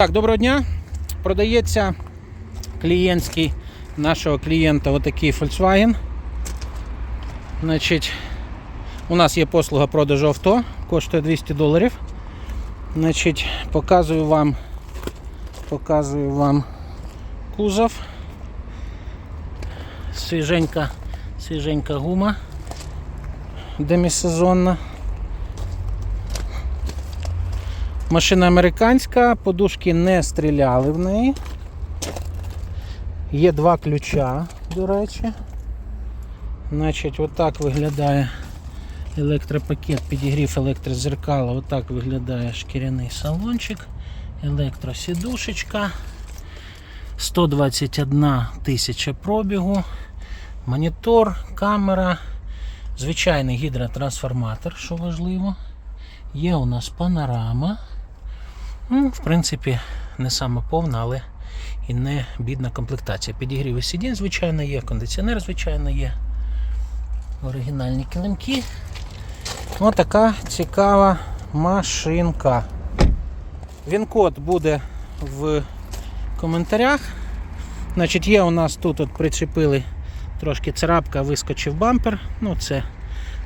Так, доброго дня. Продається клієнтський нашого клієнта отакий Volkswagen. Значить, у нас є послуга продажу авто, коштує 200 доларів. Значить, показую вам, показую вам кузов. Свіженька, свіженька гума демісезонна. Машина американська, подушки не стріляли в неї. Є два ключа, до речі. Значить, отак виглядає електропакет, підігрів електрозеркала, отак виглядає шкіряний салончик, електросідушечка, 121 тисяча пробігу, монітор, камера, звичайний гідротрансформатор, що важливо. Є у нас панорама. Ну, в принципі, не саме повна, але і не бідна комплектація. Підігріви сидінь, звичайно, є, кондиціонер, звичайно, є. Оригінальні килимки. Ось така цікава машинка. Він-код буде в коментарях. Значить, є у нас тут от причепили трошки царапка, вискочив бампер. Ну, це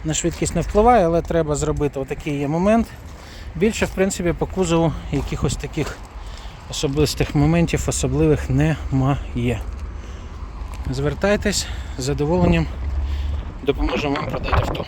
на швидкість не впливає, але треба зробити отакий є момент. Більше, в принципі, по кузову якихось таких особистих моментів особливих немає. Звертайтесь з задоволенням, допоможемо вам продати авто.